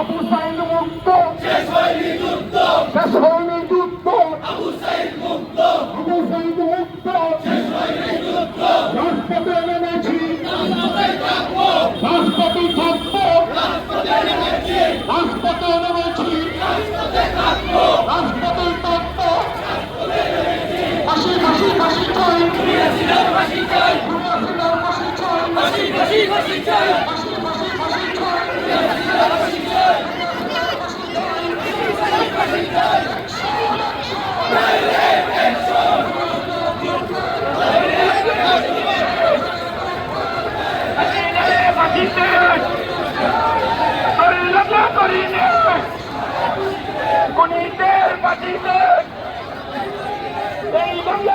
আবু সাইদ মুক্ত শেষ হয়নি যুদ্ধ শেষ হয়নি যুদ্ধ আবু সাইদ মুক্ত আবু সাইদ মুক্ত শেষ হয়নি যুদ্ধ রাষ্ট্রপতি এনেছি রাষ্ট্রপতি থাকব রাষ্ট্রপতি থাকব রাষ্ট্রপতি এনেছি রাষ্ট্রপতি এনেছি রাষ্ট্রপতি থাকব রাষ্ট্রপতি থাকব হাসি হাসি হাসি চাই হাসি হাসি চাই হাসি হাসি হাসি চাই হাসি হাসি হাসি চাই বাংলার